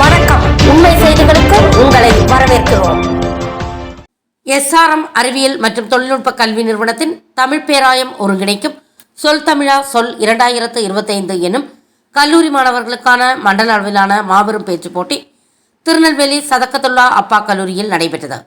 வணக்கம். உண்மை செய்திகளுக்கு உங்களை வரவேற்கிறோம். எஸ்ஆர்எம் அறிவியல் மற்றும் தொழில்நுட்ப கல்வி நிறுவனத்தின் தமிழ் பேராயம் ஒருங்கிணைக்கும் சொல் தமிழா சொல் இரண்டாயிரத்து இருபத்தைந்து எனும் கல்லூரி மாணவர்களுக்கான மண்டல அளவிலான மாபெரும் பேச்சு போட்டி திருநெல்வேலி சதக்கத்துல்லா அப்பா கல்லூரியில் நடைபெற்றது.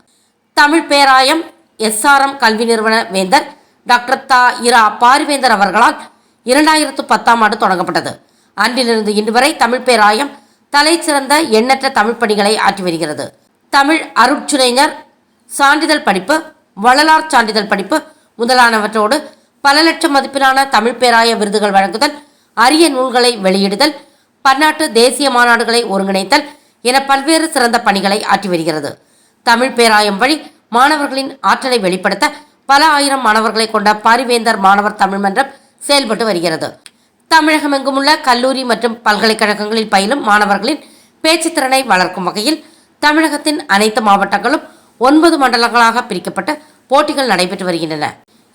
தமிழ் பேராயம் எஸ்ஆர்எம் கல்வி நிறுவன வேந்தர் டாக்டர் தா இரா பாரிவேந்தர் அவர்களால் இரண்டாயிரத்து பத்தாம் ஆண்டு தொடங்கப்பட்டது. அன்றிலிருந்து இன்று வரை தமிழ் பேராயம் தலை சிறந்த எண்ணற்ற தமிழ் பணிகளை ஆற்றி வருகிறது. தமிழ் அருட்சுனைஞர் சான்றிதழ் படிப்பு வள்ளலார் சான்றிதழ் படிப்பு முதலானவற்றோடு பல லட்சம் மதிப்பிலான தமிழ் பேராய விருதுகள் வழங்குதல் அரிய நூல்களை வெளியிடுதல் பன்னாட்டு தேசிய மாநாடுகளை ஒருங்கிணைத்தல் என பல்வேறு சிறந்த பணிகளை ஆற்றி வருகிறது. தமிழ் பேராயம் வழி மாணவர்களின் ஆற்றலை வெளிப்படுத்த பல ஆயிரம் மாணவர்களை கொண்ட பாரிவேந்தர் மாணவர் தமிழ் மன்றம் செயல்பட்டு வருகிறது. தமிழகம் எங்குமுள்ள கல்லூரி மற்றும் பல்கலைக்கழகங்களில் பயிலும் மாணவர்களின் பேச்சுத்திறனை வளர்க்கும் வகையில் தமிழகத்தின் அனைத்து மாவட்டங்களும் ஒன்பது மண்டலங்களாக பிரிக்கப்பட்டு போட்டிகள் நடைபெற்று வருகின்றன.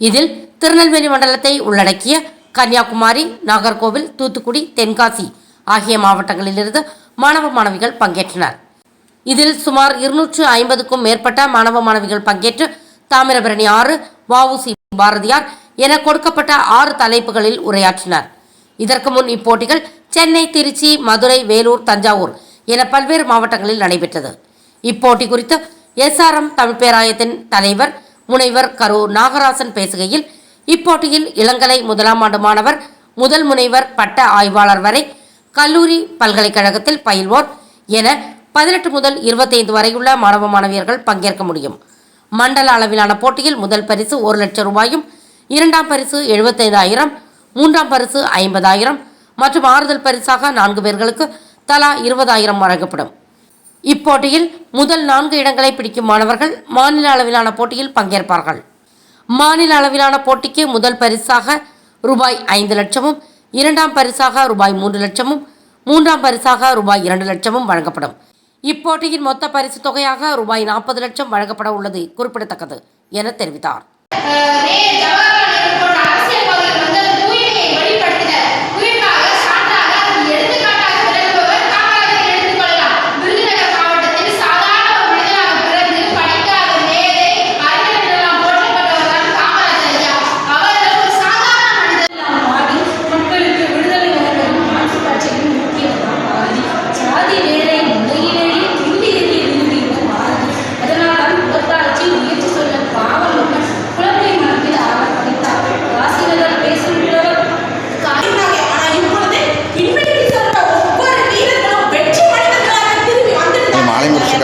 இதில் திருநெல்வேலி மண்டலத்தை உள்ளடக்கிய கன்னியாகுமரி நாகர்கோவில் தூத்துக்குடி தென்காசி ஆகிய மாவட்டங்களிலிருந்து மாணவ மாணவிகள் பங்கேற்றனர். இதில் சுமார் இருநூற்று ஐம்பதுக்கும் மேற்பட்ட மாணவ மாணவிகள் பங்கேற்று தாமிரபரணி ஆறு வஉசி பாரதியார் என கொடுக்கப்பட்ட ஆறு தலைப்புகளில் உரையாற்றினர். இதற்கு முன் இப்போட்டிகள் சென்னை திருச்சி மதுரை வேலூர் தஞ்சாவூர் என பல்வேறு மாவட்டங்களில் நடைபெற்றது. இப்போட்டி குறித்து எஸ்ஆர்எம் தமிழ் பேராயத்தின் தலைவர் முனைவர் கரு நாகராசன் பேசுகையில் இப்போட்டியில் இளங்கலை முதலாம் ஆண்டு மாணவர் முதல் முனைவர் பட்ட ஆய்வாளர் வரை கல்லூரி பல்கலைக்கழகத்தில் பயில்வோர் என பதினெட்டு முதல் இருபத்தைந்து வரையுள்ள மாணவ மாணவியர்கள் பங்கேற்க முடியும். மண்டல அளவிலான போட்டியில் முதல் பரிசு ஒரு லட்சம் ரூபாயும் இரண்டாம் பரிசு எழுபத்தைந்தாயிரம் மூன்றாம் பரிசு ஐம்பதாயிரம் மற்றும் ஆறுதல் பரிசாக நான்கு பேர்களுக்கு தலா இருபதாயிரம் வழங்கப்படும். இப்போட்டியில் முதல் நான்கு இடங்களை பிடிக்கும் மாணவர்கள் மாநில அளவிலான போட்டியில் பங்கேற்பார்கள். மாநில அளவிலான போட்டிக்கு முதல் பரிசாக ரூபாய் ஐந்து லட்சமும் இரண்டாம் பரிசாக ரூபாய் மூன்று லட்சமும் மூன்றாம் பரிசாக ரூபாய் இரண்டு லட்சமும் வழங்கப்படும். இப்போட்டியின் மொத்த பரிசு தொகையாக ரூபாய் நாற்பது லட்சம் வழங்கப்பட உள்ளது குறிப்பிடத்தக்கது என தெரிவித்தார்.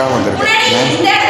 மாலை முடிச்சுக்காக வந்திருக்க.